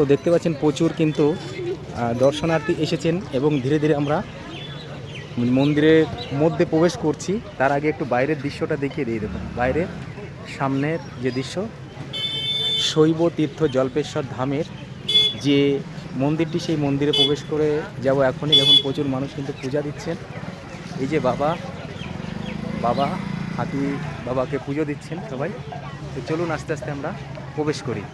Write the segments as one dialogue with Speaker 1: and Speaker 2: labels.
Speaker 1: তো দেখতে পাচ্ছেন প্রচুর কিন্তু দর্শনার্থী এসেছেন এবং ধীরে ধীরে আমরা মন্দিরের মধ্যে প্রবেশ করছি। তার আগে একটু বাইরের দৃশ্যটা দেখিয়ে দিয়ে দেখুন। বাইরের সামনের যে দৃশ্য, শৈব তীর্থ জল্পেশ্বর ধামের যে মন্দিরটি, সেই মন্দিরে প্রবেশ করে যাব এখনই। দেখুন, প্রচুর মানুষ কিন্তু পূজা দিচ্ছেন। এই যে বাবা বাবা, হাতি বাবাকে পুজো দিচ্ছেন সবাই। তো চলুন আস্তে আস্তে আমরা প্রবেশ করি।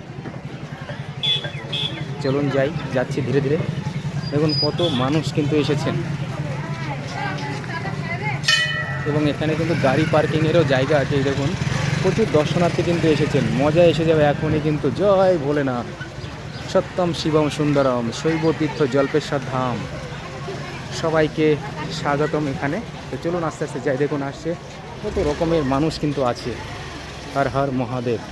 Speaker 1: চলুন যাই, যাচ্ছি ধীরে ধীরে। দেখুন কত মানুষ কিন্তু এসেছেন। এবং এখানে কিন্তু গাড়ি পার্কিংয়েরও জায়গা আছে, দেখুন। প্রচুর দর্শনার্থী কিন্তু এসেছেন। মজা এসে যাবে এখনই কিন্তু। জয় ভোলেনাথ। সত্যম শিবম সুন্দরম, শৈব তীর্থ জল্পেশ্বর ধাম। সবাইকে স্বাগতম এখানে। তো চলুন আস্তে আস্তে যাই, দেখুন আসছে। কত রকমের মানুষ কিন্তু আছে। হর হর মহাদেব।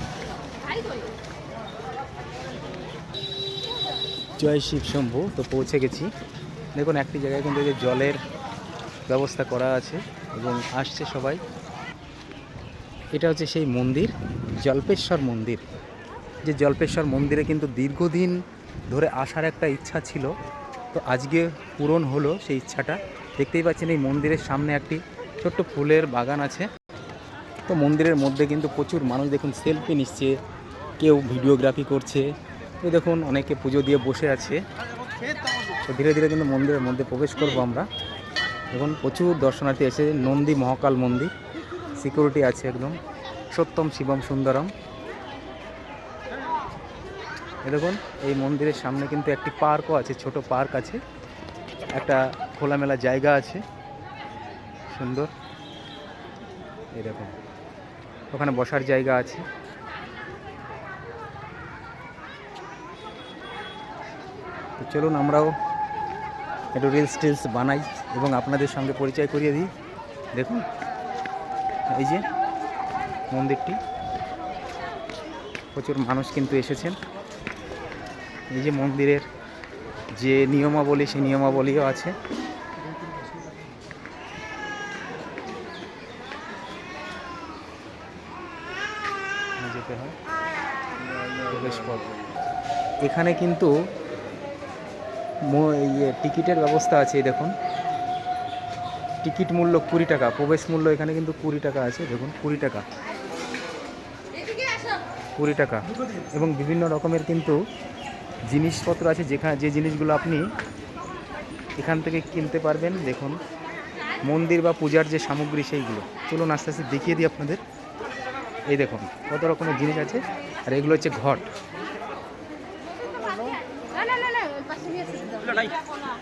Speaker 1: জয় শিব শম্ভু, তো পৌঁছে গেছি। দেখুন, একটি জায়গায় কিন্তু যে জলের ব্যবস্থা করা আছে এবং আসছে সবাই। এটা হচ্ছে সেই মন্দির, জল্পেশ্বর মন্দির। যে জল্পেশ্বর মন্দিরে কিন্তু দীর্ঘদিন ধরে আসার একটা ইচ্ছা ছিল, তো আজকে পূরণ হলো সেই ইচ্ছাটা। দেখতেই পাচ্ছেন, এই মন্দিরের সামনে একটি ছোট্ট ফুলের বাগান আছে। তো মন্দিরের মধ্যে কিন্তু প্রচুর মানুষ, দেখুন, সেলফি নিচ্ছে, কেউ ভিডিওগ্রাফি করছে তো দেখুন, অনেকে পুজো দিয়ে বসে আছে। তো ধীরে ধীরে কিন্তু মন্দিরের মধ্যে প্রবেশ করব আমরা। এখন প্রচুর দর্শনার্থী এসে নন্দী মহাকাল মন্দির। সিকিউরিটি আছে একদম। সত্যম শিবম সুন্দরম। এ দেখুন, এই মন্দিরের সামনে কিন্তু একটি পার্কও আছে, ছোট পার্ক আছে। একটা খোলামেলা জায়গা আছে। সুন্দর। এই দেখুন, ওখানে বসার জায়গা আছে। তো চলুন আমরাও একটু রিলস টিলস বানাই এবং আপনাদের সঙ্গে পরিচয় করিয়ে দিই। দেখুন, এই যে মন্দিরটি। প্রচুর মানুষ কিন্তু এসেছেন। এই যে মন্দিরের যে নিয়মাবলী, সেই নিয়মাবলীও আছে। এখানে কিন্তু ইয়ে টিকিটের ব্যবস্থা আছে এই দেখুন। টিকিট মূল্য কুড়ি টাকা প্রবেশ মূল্য এখানে কিন্তু কুড়ি টাকা আছে দেখুন কুড়ি টাকা। কুড়ি টাকা। এবং বিভিন্ন রকমের কিন্তু জিনিসপত্র আছে যেখানে যে জিনিসগুলো আপনি এখান থেকে কিনতে পারবেন দেখুন। মন্দির বা পূজার যে সামগ্রী সেইগুলো। চলুন আস্তে আস্তে দেখিয়ে দিই আপনাদের। এই দেখুন কত রকমের জিনিস আছে। আর এগুলো হচ্ছে ঘট।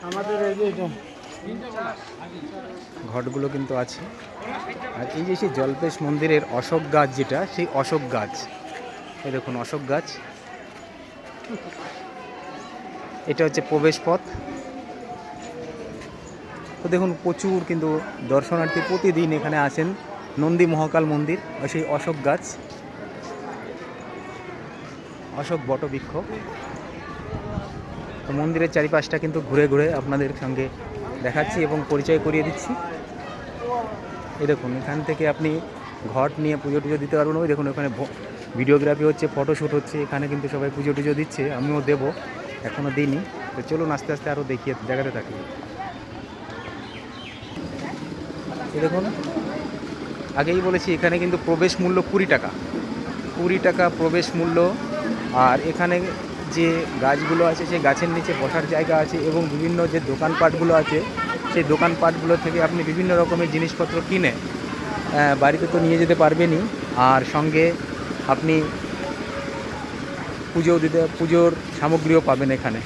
Speaker 2: আমাদের এই যে এটা।
Speaker 1: ঘটগুলো কিন্তু আছে। আর এই যে সেই জল্পেশ মন্দিরের অশোক গাছ যেটা সেই অশোক গাছ। এই দেখুন অশোক গাছ। এটা হচ্ছে প্রবেশ পথ। তো দেখুন প্রচুর কিন্তু দর্শনার্থী প্রতিদিন এখানে আসেন। নন্দী মহাকাল মন্দির আর সেই অশোক গাছ। অশোক বটবৃক্ষ। তো মন্দিরের চারিপাশটা কিন্তু ঘুরে ঘুরে আপনাদের সঙ্গে দেখাচ্ছি এবং পরিচয় করিয়ে দিচ্ছি। এই দেখুন, এখান থেকে আপনি ঘট নিয়ে পুজো টুজো দিতে পারবেন ওই দেখুন, ওখানে ভিডিওগ্রাফি হচ্ছে ফটোশ্যুট হচ্ছে, এখানে কিন্তু সবাই পুজো টুজো দিচ্ছে, আমিও দেবো এখনও দিইনি। তো চলুন আস্তে আস্তে আরও দেখিয়ে দেখাতে থাকি দেখুন, আগেই বলেছি, এখানে কিন্তু প্রবেশ মূল্য কুড়ি টাকা। কুড়ি টাকা প্রবেশ মূল্য, আর এখানে যে গাছগুলো আছে, সেই গাছের নিচে বসার জায়গা আছে এবং বিভিন্ন যে দোকানপাটগুলো আছে, সেই দোকানপাটগুলো থেকে আপনি বিভিন্ন রকমের জিনিসপত্র কিনে বাড়িতে তো নিয়ে যেতে পারবেনই। আর সঙ্গে আপনি পুজো দিতে, পুজোর সামগ্রীও পাবেন এখানে।